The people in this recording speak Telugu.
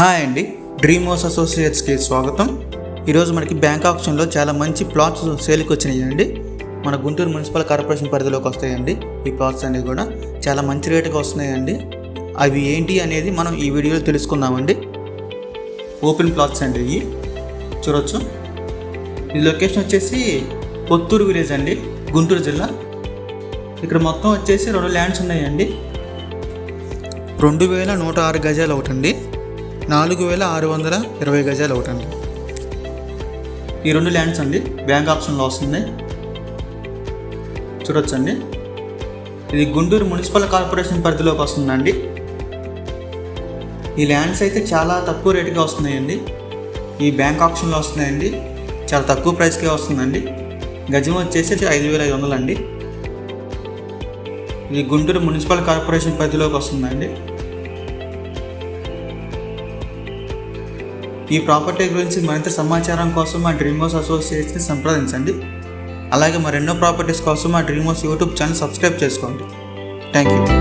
హాయ్ అండి. డ్రీమ్ హౌస్ అసోసియేట్స్కి స్వాగతం. ఈరోజు మనకి బ్యాంక్ ఆప్షన్లో చాలా మంచి ప్లాట్స్ సేల్కి వచ్చినాయి అండి మన గుంటూరు మున్సిపల్ కార్పొరేషన్ పరిధిలోకి వస్తాయండి. ఈ ప్లాట్స్ అనేవి కూడా చాలా మంచి రేటుకి వస్తున్నాయండి. అవి ఏంటి అనేది మనం ఈ వీడియోలో తెలుసుకుందామండి. ఓపెన్ ప్లాట్స్ అండి ఇవి. చూడొచ్చు. ఈ లొకేషన్ వచ్చేసి కొత్తూరు విలేజ్ అండి. గుంటూరు జిల్లా. ఇక్కడ మొత్తం వచ్చేసి రెండు ల్యాండ్స్ ఉన్నాయండి. రెండు వేల నూట ఆరు గజాలు ఒకటండి. నాలుగు వేల ఆరు వందల ఇరవై గజాలు ఒకటండి ఈ రెండు ల్యాండ్స్ అండి బ్యాంక్ ఆప్షన్లో వస్తుంది చూడొచ్చండి. ఇది గుంటూరు మున్సిపల్ కార్పొరేషన్ పరిధిలోకి వస్తుందండి. ఈ ల్యాండ్స్ అయితే చాలా తక్కువ రేటుగా వస్తున్నాయండి. ఈ బ్యాంక్ ఆప్షన్లో వస్తున్నాయండి. చాలా తక్కువ ప్రైస్కే వస్తుందండి. గజం వచ్చేసి ఐదు వేల ఐదు వందలు అండి ఇది గుంటూరు మున్సిపల్ కార్పొరేషన్ పరిధిలోకి వస్తుందండి. ఈ ప్రాపర్టీ గురించి మరింత సమాచారం కోసం మా డ్రీమ్ హౌస్ అసోసియేట్స్ని సంప్రదించండి. అలాగే మరెన్నో ప్రాపర్టీస్ కోసం మా dream house YouTube channel subscribe చేసుకోండి. Thank you